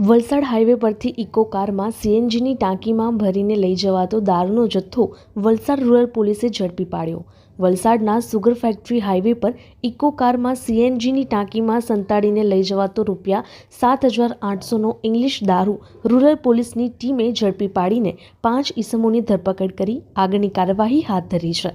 Valsad highway પરથી eco કારમાં સીએનજીની ટાંકીમાં ભરીને લઈ જવાતો દારૂનો જથ્થો વલસાડ રૂરલ પોલીસે ઝડપી પાડ્યો. વલસાડના સુગર ફેક્ટરી હાઈવે પર ઇકો કારમાં સીએનજીની ટાંકીમાં સંતાડીને લઈ જવાતો રૂપિયા સાત હજાર આઠસોનો ઇંગ્લિશ દારૂ રૂરલ પોલીસની ટીમે ઝડપી પાડીને પાંચ ઇસમોની ધરપકડ કરી. આગળની કાર્યવાહી હાથ ધરી છે.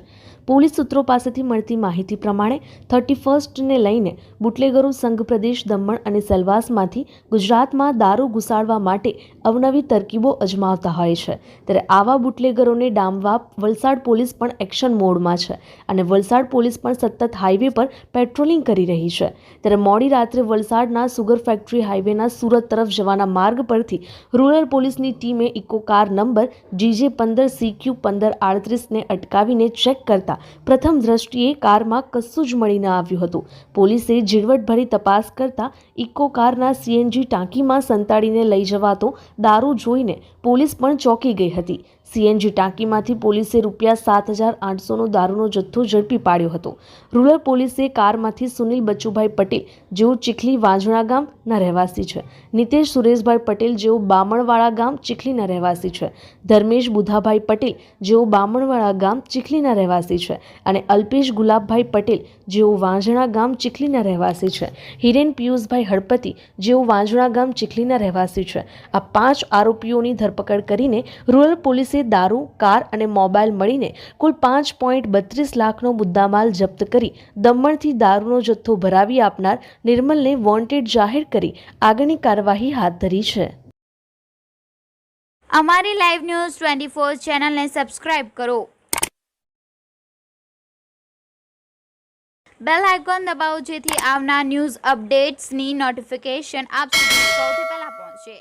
પોલીસ સૂત્રો પાસેથી મળતી માહિતી પ્રમાણે થર્ટી ફર્સ્ટને લઈને બુટલેગરો સંઘ પ્રદેશ દમણ અને સેલવાસમાંથી ગુજરાતમાં દારૂ ઘુસાડવા માટે અવનવી તરકીબો અજમાવતા હોય છે. ત્યારે આવા બુટલેગરોને ડામવા વલસાડ પોલીસ પણ એક્શન મોડમાં છે. અને વલસાડ પોલીસ પણ સતત હાઈવે પર પેટ્રોલિંગ કરી રહી છે. ત્યારે મોડી રાત્રે વલસાડના સુગર ફેક્ટરી હાઈવેના સુરત તરફ જવાના માર્ગ પરથી રૂરલ પોલીસની ટીમે ઇકો કાર નંબર જીજે પંદર સીક્યુ પંદર આડત્રીસને અટકાવીને ચેક કરતા પ્રથમ દ્રષ્ટિએ કારમાં કશું જ મળી ન આવ્યું હતું. પોલીસે ઝીણવટભરી તપાસ કરતા ઇકો કારના સીએનજી ટાંકીમાં સંતાડીને લઈ જવાતો દારૂ જોઈને પોલીસ પણ ચોંકી ગઈ હતી. સીએનજી ટાંકીમાંથી પોલીસે રૂપિયા સાત હજાર આઠસોનો દારૂનો જથ્થો ઝડપી પાડ્યો હતો. રૂરલ પોલીસે કારમાંથી સુનિલ બચુભાઈ પટેલ, જેઓ ચીખલી વાંઝણા ગામના રહેવાસી છે. નિતેશ સુરેશભાઈ પટેલ, જેઓ બામણવાળા ગામ ચીખલીના રહેવાસી છે. ધર્મેશ બુધાભાઈ પટેલ, જેઓ બામણવાળા ગામ ચીખલીના રહેવાસી છે. અને અલ્પેશ ગુલાબભાઈ પટેલ, જેઓ વાંજણા ગામ ચીખલીના રહેવાસી છે. હિરેન પિયુષભાઈ હળપતિ જેઓ વાંજણા ગામ ચીખલીના રહેવાસી છે. આ પાંચ આરોપીઓની ધરપકડ કરીને રૂરલ પોલીસે દારૂ, કાર અને મોબાઈલ મળીને કુલ પાંચ પોઈન્ટ બત્રીસ લાખનો મુદ્દામાલ જપ્ત કરી દમણથી દારૂનો જથ્થો ભરાવી આપનાર નિર્મલને વોન્ટેડ જાહેર કરી આગળની કાર્યવાહી હાથ ધરી છે. અમારી લાઈવ ન્યૂઝ ટ્વેન્ટી ફોર ચેનલને સબસ્ક્રાઇબ કરો. બેલ આઇકોન દબાવો જેથી આવનાર ન્યૂઝ અપડેટ્સની નોટિફિકેશન આપ સુધી સૌથી પહેલા પહોંચે.